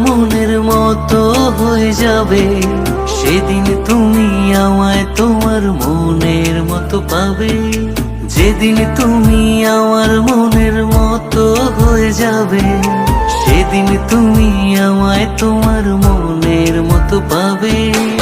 মতো হয়ে যাবে। সেদিন তুমি আমায় তোমার মনের মতো পাবে। যেদিন তুমি আমার মনের মতো হয়ে যাবে, সেদিন তুমি আমায় তোমার মনের মতো পাবে।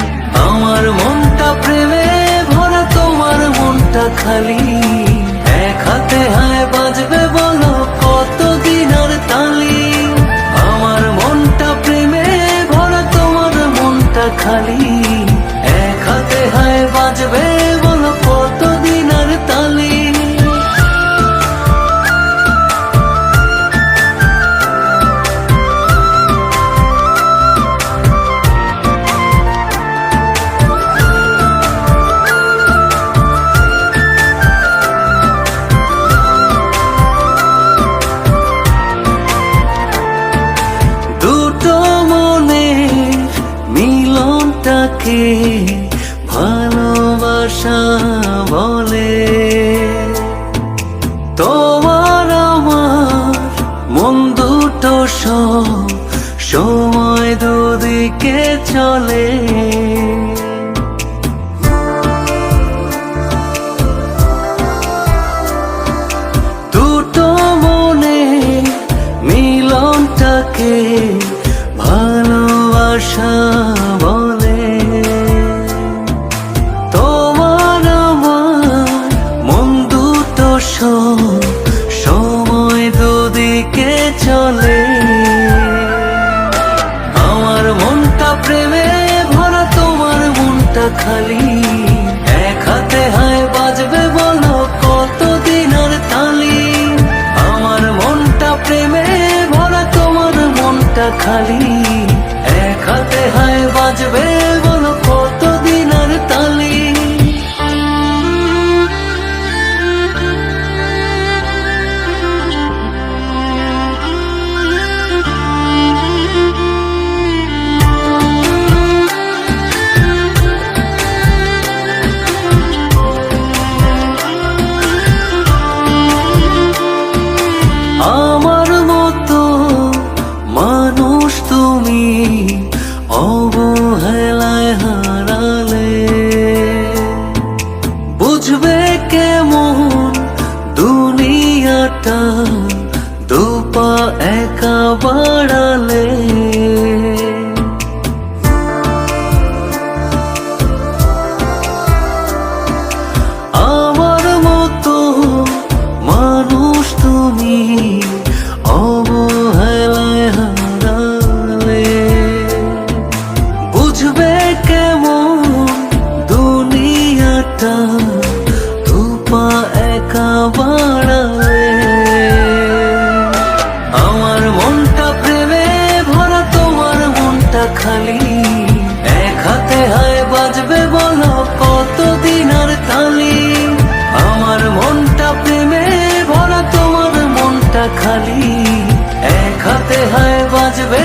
বাজবে বলো কতদিন আর তালি? দুটো মনে মিলনটাকে তোমার আমার মন দুটো সময় দুদিকে চলে। চলে। আমার মনটা প্রেমে ভরা, তোমার মনটা খালি। এক হাতে হায় বাজবে বলো কতদিন আর তালি। আমার মনটা প্রেমে ভরা, তোমার মনটা খালি। এক হাতে হায় বাজবে কেমন দুনিয়াটা দুপা একা বাড়ালে। আমার মতো মানুষ তুমি অবহেলায় হারালে। বুঝবে টাকা আমার মনটা প্রেমে ভরা, তোমার মনটা খালি। এক হাতে হায় বাজবে বলো কতদিন আর খালি আমার মনটা প্রেমে ভরা, তোমার মনটা খালি। এক হাতে হায় বাজবে